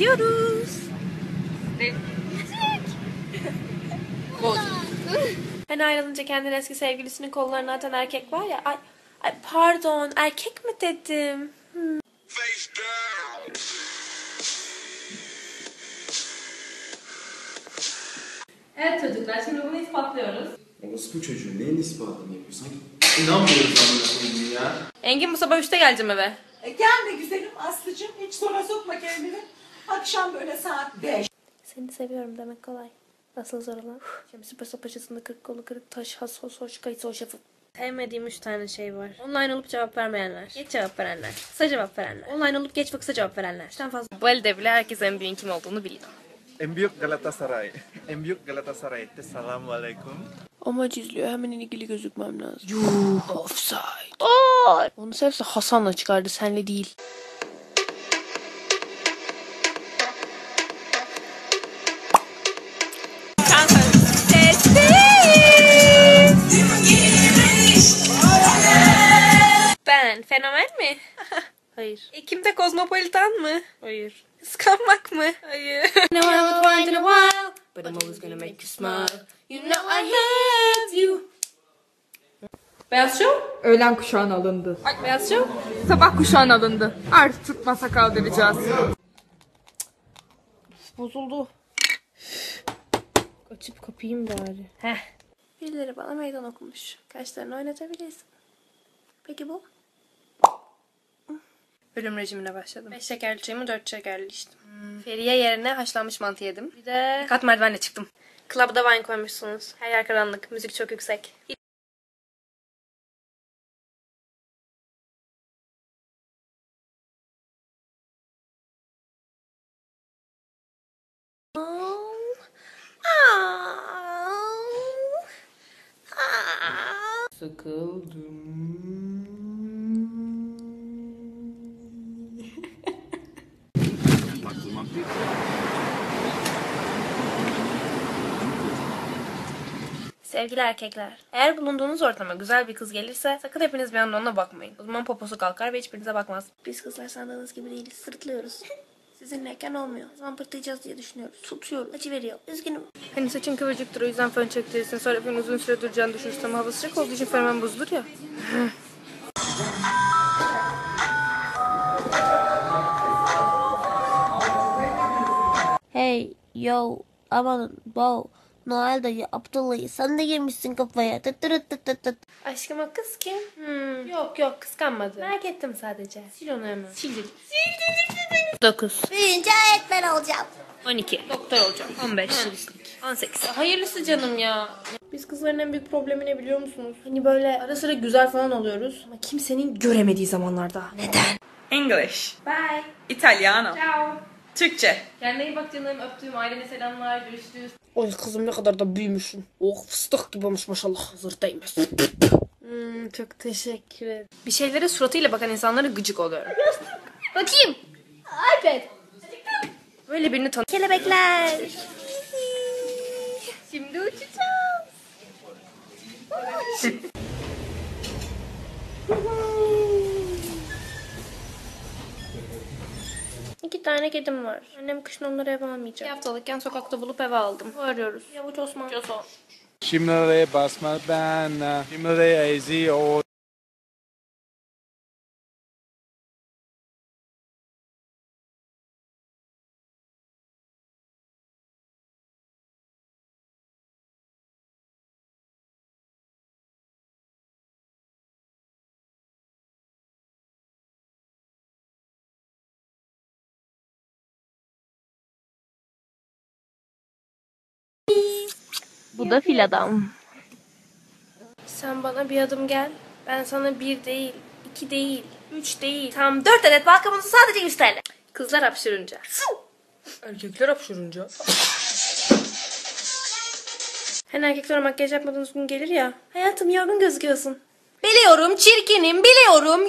gidiyoruz. Ben ayrılınca kendini eski sevgilisinin kollarına atan erkek var ya. Ay, ay pardon erkek mi dedim? Evet çocuklar şimdi bunu ispatlıyoruz. Orası bu çocuğun neyin ispatını yapıyor? Sanki inanmıyoruz amına koyayım ya. Engin bu sabah 3'te geleceğim eve. E, gelme güzelim Aslı'cığım. Hiç sonra sokma kendini. Akşam böyle saat 5. Seni seviyorum demek kolay. Nasıl zor olan? Şemsi pasa paçasında kırık kolu kırık taş has hos hoş kayıt hoş yapıp. Sevmediğim üç tane şey var. Online olup cevap vermeyenler. Geç cevap verenler. Kısa cevap verenler. Online olup geç ve kısa cevap verenler. Üçten fazla. Bu elde bile herkes en büyüğün kim olduğunu biliyor. En büyük Galatasaray. En büyük Galatasaray. Selamun aleyküm. Amaç izliyor. Hemen ilgili gözükmem lazım. Yuh offside. Aa! Onu sevse Hasan'la çıkardı senle değil. Ben fenomen mi? Hayır. Ekim'de kozmopolitan mı? Hayır. Kıskanmak mı? Hayır. No, I would find in a while, but I'm always gonna make you smile. You know I love you. Beyaz Show? Öğlen kuşağın alındı. Beyaz Show? Sabah kuşağın alındı. Artık tutmasa kaldıracağız. Bozuldu. Açıp kapayım bari. Heh. Birileri bana meydan okumuş. Kaşlarını oynatabilirsin. Peki bu? Ölüm rejimine başladım. 5 şekerli çayımı 4 şekerli içtim. Feriye yerine haşlanmış mantı yedim. Bir de kat merdivenle çıktım. Club'da wine koymuşsunuz. Her yer karanlık. Müzik çok yüksek. Sevgili erkekler, eğer bulunduğunuz ortama güzel bir kız gelirse sakın hepiniz bir anda ona bakmayın. O zaman poposu kalkar ve hiçbirinize bakmaz. Biz kızlar sandığınız gibi değiliz. Sırıtlıyoruz. Sizinleyken olmuyor. O zaman pırtlayacağız diye düşünüyoruz. Tutuyoruz. Acı veriyor. Üzgünüm. Hani saçın kıvırcıktır o yüzden fön çektirirsin. Sonra fön uzun süre duracağını düşünürsün ama hava sıcak olduğu için fön hemen bozulur ya. Hey yo aman wow Noel dayı Abdullah'ı sen de girmişsin kafaya. Tıt tırıt tıt tıt tıt. Aşkım o kız kim? Hmm, yok yok kıskanmadı. Merak ettim sadece. Sil onu hemen. Sildim. Sildim. 9. Büyüyünce öğretmen olacağım. 12. Doktor olacağım. 15. 18. Hayırlısı canım ya. Biz kızların en büyük problemi ne biliyor musunuz? Hani böyle ara sıra güzel falan oluyoruz. Ama kimsenin göremediği zamanlarda. English, Bye. Italiano, Ciao. Türkçe. Kendine iyi bak canım. Öptüğüm ailene selamlar. Görüşürüz. Oy kızım ne kadar da büyümüşsün. Oh fıstık gibi olmuş maşallah. Değmez. Hmm, çok teşekkür ederim. Bir şeylere suratıyla bakan insanlara gıcık oluyorum. Bakayım. iPad. Böyle birini tanı. Kelebekler. Şimdi uçacağız. tane kedim var. Annem kışın onları eve almayacak. Bir haftalıkken sokakta bulup eve aldım. Arıyoruz. Yavuç Osman. Coso. Şimdi basma ben. Şimdi ezi o. Bu da fil adam. Sen bana bir adım gel. Ben sana bir değil, iki değil, üç değil. Tam dört adet balkamuzu sadece yüz TL. Kızlar hapşırınca. Erkekler hapşırınca. Hani erkekler makyaj yapmadığınız gün gelir ya. Hayatım yorgun gözüküyorsun. Biliyorum çirkinim biliyorum.